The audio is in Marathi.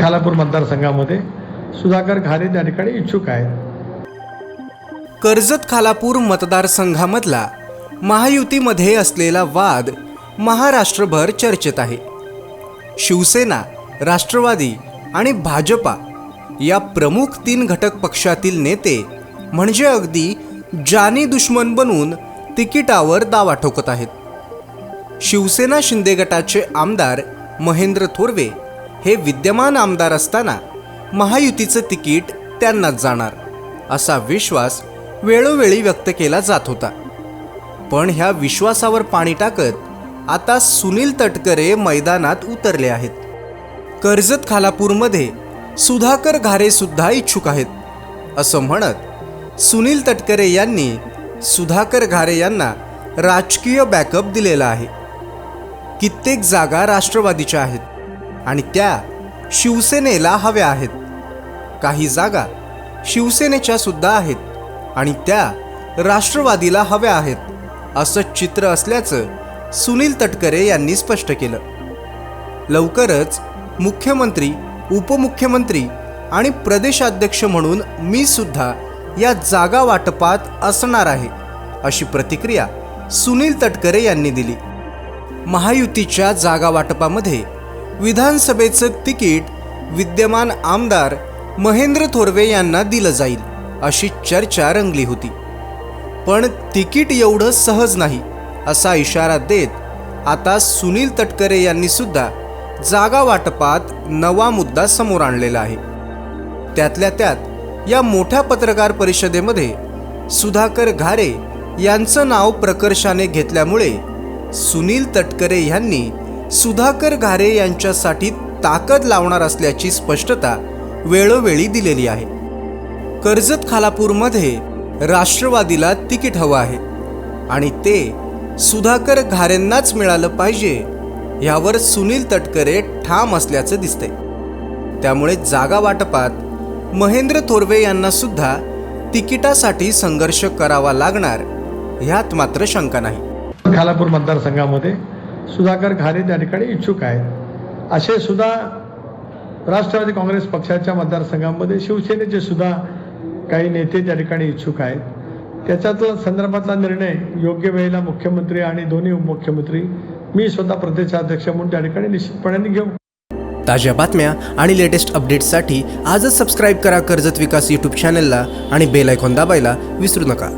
खालापूर मतदारसंघामध्ये सुधाकर खारे त्या ठिकाणी इच्छुक आहेत. कर्जत खालापूर मतदारसंघामधला महायुतीमध्ये असलेला वाद महाराष्ट्रभर चर्चेत आहे. शिवसेना राष्ट्रवादी आणि भाजपा या प्रमुख तीन घटक पक्षातील नेते म्हणजे अगदी जानी दुश्मन बनून तिकिटावर दावा ठोकत आहेत. शिवसेना शिंदे गटाचे आमदार महेंद्र थोरवे हे विद्यमान आमदार असताना महायुतीचं तिकीट त्यांनाच जाणार असा विश्वास वेळोवेळी व्यक्त केला जात होता. पण ह्या विश्वासावर पाणी टाकत आता सुनील तटकरे मैदानात उतरले आहेत. कर्जत खालापूरमध्ये सुधाकर घारे सुद्धा इच्छुक आहेत असं म्हणत सुनील तटकरे यांनी सुधाकर घारे यांना राजकीय बॅकअप दिलेला आहे. कित्येक जागा राष्ट्रवादीच्या आहेत. आणि त्या शिवसेनेला हव्या आहेत. काही जागा शिवसेनेच्या सुद्धा आहेत आणि त्या राष्ट्रवादीला हव्या आहेत असं चित्र असल्याचं सुनील तटकरे यांनी स्पष्ट केलं. लवकरच मुख्यमंत्री उपमुख्यमंत्री आणि प्रदेशाध्यक्ष म्हणून मी सुद्धा या जागा वाटपात असणार आहे अशी प्रतिक्रिया सुनील तटकरे यांनी दिली. महायुतीच्या जागा वाटपामध्ये विधानसभेचं तिकीट विद्यमान आमदार महेंद्र थोरवे यांना दिलं जाईल अशी चर्चा रंगली होती. पण तिकीट एवढं सहज नाही असा इशारा देत आता सुनील तटकरे यांनी सुद्धा जागा वाटपात नवा मुद्दा समोर आणलेला आहे. त्यातल्या त्यात या मोठ्या पत्रकार परिषदेमध्ये सुधाकर घारे यांचं नाव प्रकर्षाने घेतल्यामुळे सुनील तटकरे यांनी सुधाकर घारे यांच्यासाठी ताकद लावणार असल्याची स्पष्टता वेळोवेळी दिलेली आहे. कर्जत खालापूरमध्ये राष्ट्रवादीला तिकीट हवं आहे आणि ते सुधाकर घारेंनाच मिळालं पाहिजे यावर सुनील तटकरे ठाम असल्याचं दिसतंय. त्यामुळे जागा वाटपात महेंद्र थोरवे यांना सुद्धा तिकिटासाठी संघर्ष करावा लागणार ह्यात मात्र शंका नाही. खालापूर मतदारसंघामध्ये सुधाकर खारे त्या ठिकाणी इच्छुक आहेत. असे सुद्धा राष्ट्रवादी काँग्रेस पक्षाच्या मतदारसंघामध्ये शिवसेनेचे सुद्धा काही नेते त्या ठिकाणी इच्छुक आहेत. त्याच्यातला संदर्भातला निर्णय योग्य वेळेला मुख्यमंत्री आणि दोन्ही उपमुख्यमंत्री मी स्वतः प्रदेशाध्यक्ष म्हणून त्या ठिकाणी निश्चितपणे घेऊ. ताज्या बातम्या आणि लेटेस्ट अपडेट्ससाठी आजच सबस्क्राईब करा कर्जत विकास यूट्यूब चॅनलला आणि बेल आयकॉन दाबायला विसरू नका.